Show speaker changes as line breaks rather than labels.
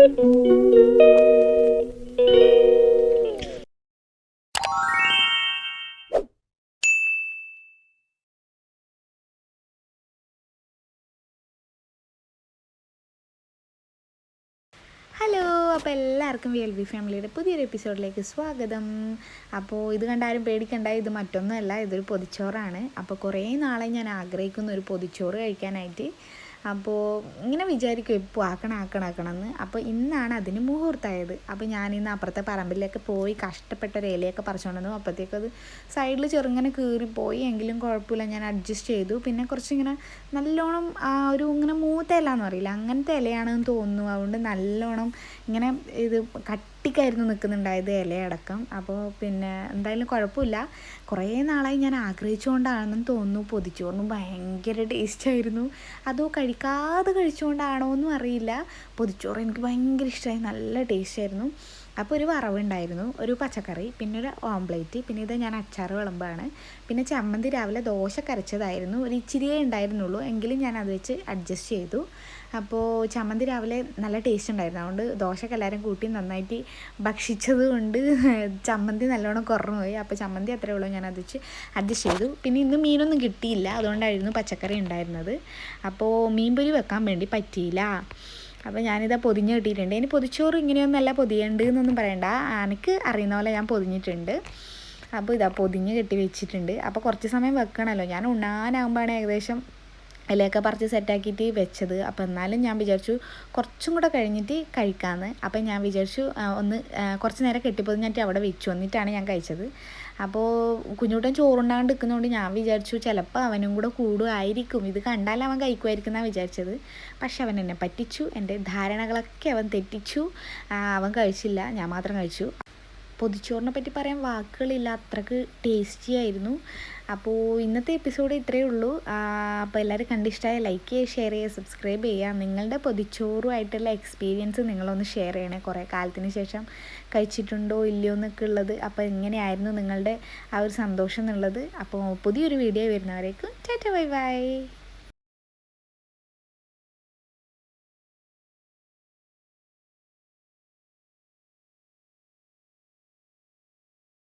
Hello അപ്പോൾ എല്ലാവർക്കും V L B ഫാമിലിയുടെ പുതിയൊരു എപ്പിസോഡിലേക്ക് സ്വാഗതം. അപ്പോൾ ഇത് കണ്ടാരും പേടിക്കണ്ട ഇത് മറ്റൊന്നുമല്ല ഇതൊരു പൊതിച്ചോറാണ്. അപ്പോൾ കുറേ നാളെ ഞാൻ ആഗ്രഹിക്കുന്ന ഒരു പൊതിച്ചോറ് കഴിക്കാനായിട്ട് അപ്പോൾ ഇങ്ങനെ വിചാരിക്കും എപ്പോൾ ആക്കണം ആക്കണം ആക്കണം എന്ന്. അപ്പോൾ ഇന്നാണ് അതിന് മുഹൂർത്തമായത് അപ്പോൾ ഞാൻ ഇന്ന് അപ്പുറത്തെ പറമ്പിലേക്ക് പോയി കഷ്ടപ്പെട്ട ഒരു ഇലയൊക്കെ അപ്പോഴത്തേക്ക് അത് സൈഡിൽ ചെറുങ്ങനെ കീറിപ്പോയി. എങ്കിലും കുഴപ്പമില്ല ഞാൻ അഡ്ജസ്റ്റ് ചെയ്തു. പിന്നെ കുറച്ചിങ്ങനെ നല്ലോണം ആ ഒരു ഇങ്ങനെ മൂത്ത ഇല എന്ന് പറയില്ല അങ്ങനത്തെ ഇലയാണെന്ന് തോന്നുന്നു. അതുകൊണ്ട് നല്ലോണം ഇങ്ങനെ ഇത് കട്ടിക്കായിരുന്നു നിൽക്കുന്നുണ്ടായത് ഇലയടക്കം. അപ്പോൾ പിന്നെ എന്തായാലും കുഴപ്പമില്ല. കുറേ നാളായി ഞാൻ ആഗ്രഹിച്ചുകൊണ്ടാണെന്ന് തോന്നുന്നു. പൊതിച്ചോറിന് ഭയങ്കര ടേസ്റ്റായിരുന്നു അതോ കഴിക്കാതെ കഴിച്ചുകൊണ്ടാണോ എന്നും അറിയില്ല. പൊതിച്ചോറ് എനിക്ക് ഭയങ്കര ഇഷ്ടമായി നല്ല ടേസ്റ്റായിരുന്നു അപ്പോൾ ഒരു വറവുണ്ടായിരുന്നു. ഒരു പച്ചക്കറി പിന്നെ ഒരു ഓംപ്ലേറ്റ് പിന്നെ ഇത് ഞാൻ അച്ചാർ വിളമ്പാണ്. പിന്നെ ചമ്മന്തി രാവിലെ ദോശ കരച്ചതായിരുന്നു. ഒരു ഇച്ചിരിയേ ഉണ്ടായിരുന്നുള്ളൂ. എങ്കിലും ഞാൻ അത് വെച്ച് അഡ്ജസ്റ്റ് ചെയ്തു. അപ്പോൾ ചമ്മന്തി രാവിലെ നല്ല ടേസ്റ്റ് ഉണ്ടായിരുന്നു അതുകൊണ്ട് ദോശക്ക് എല്ലാവരും കൂട്ടി നന്നായിട്ട് ഭക്ഷിച്ചത് കൊണ്ട് ചമ്മന്തി നല്ലോണം കുറഞ്ഞു പോയി അപ്പോൾ ചമ്മന്തി അത്രേ ഉള്ളൂ ഞാൻ അത് വെച്ച് അഡ്ജസ്റ്റ് ചെയ്തു. പിന്നെ ഇന്ന് മീനൊന്നും കിട്ടിയില്ല. അതുകൊണ്ടായിരുന്നു പച്ചക്കറി ഉണ്ടായിരുന്നത്. അപ്പോൾ മീൻ പൊരി വെക്കാൻ വേണ്ടി പറ്റിയില്ല. അപ്പോൾ ഞാനിതാ പൊതിഞ്ഞ് കിട്ടിയിട്ടുണ്ട്. ഇനി പൊതിച്ചോറ് ഇങ്ങനെയൊന്നല്ല പൊതിയേണ്ടത് എന്നൊന്നും പറയണ്ട. എനിക്ക് അറിയുന്ന പോലെ ഞാൻ പൊതിഞ്ഞിട്ടുണ്ട്. അപ്പോൾ ഇതാ പൊതിഞ്ഞ് കെട്ടി വെച്ചിട്ടുണ്ട്. അപ്പോൾ കുറച്ച് സമയം വെക്കണമല്ലോ ഞാൻ ഉണ്ണാനാകുമ്പോഴാണ് ഏകദേശം ഇലയൊക്കെ പറിച്ച് സെറ്റാക്കിയിട്ട് വെച്ചത്. അപ്പോൾ എന്നാലും ഞാൻ വിചാരിച്ചു കുറച്ചും കൂടെ കഴിഞ്ഞിട്ട് കഴിക്കാമെന്ന് അപ്പോൾ ഞാൻ വിചാരിച്ചു ഒന്ന് കുറച്ച് നേരം കെട്ടിപ്പൊതിഞ്ഞിട്ട് അവിടെ വെച്ചു. എന്നിട്ടാണ് ഞാൻ കഴിച്ചത്. അപ്പോൾ കുഞ്ഞുട്ടൻ ചോറുണ്ടാണ്ട് നിൽക്കുന്നതുകൊണ്ട് ഞാൻ വിചാരിച്ചു ചിലപ്പോൾ അവനും കൂടെ കൂടുമായിരിക്കും ഇത് കണ്ടാൽ അവൻ കഴിക്കുമായിരിക്കും എന്നാണ് വിചാരിച്ചത്. പക്ഷെ അവൻ എന്നെ പറ്റിച്ചു. എന്റെ ധാരണകളൊക്കെ അവൻ തെറ്റിച്ചു. അവൻ കഴിച്ചില്ല. ഞാൻ മാത്രം കഴിച്ചു. പൊതിച്ചോറിനെ പറ്റി പറയാൻ വാക്കുകളില്ല. അത്രയ്ക്ക് ടേസ്റ്റി ആയിരുന്നു. അപ്പോൾ ഇന്നത്തെ എപ്പിസോഡ് ഇത്രയേ ഉള്ളൂ. അപ്പോൾ എല്ലാവരും കണ്ടിഷ്ടമായ ലൈക്ക് ചെയ്യുക ഷെയർ ചെയ്യുക സബ്സ്ക്രൈബ് ചെയ്യുക. നിങ്ങളുടെ പൊതിച്ചോറുമായിട്ടുള്ള എക്സ്പീരിയൻസ് നിങ്ങളൊന്ന് ഷെയർ ചെയ്യണേ. കുറേ കാലത്തിന് ശേഷം കഴിച്ചിട്ടുണ്ടോ ഇല്ലയോ എന്നൊക്കെ ഉള്ളത്. അപ്പോൾ എങ്ങനെയായിരുന്നു നിങ്ങളുടെ ആ ഒരു സന്തോഷം എന്നുള്ളത്. അപ്പോൾ പുതിയൊരു വീഡിയോ വരുന്നവരേക്കും ടാറ്റ ബൈ ബൈ.